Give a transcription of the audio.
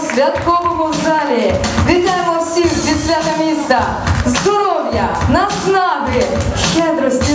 святковому залі. Вітаємо всіх зі свята міста! Здоров'я, наснаги, щедрості,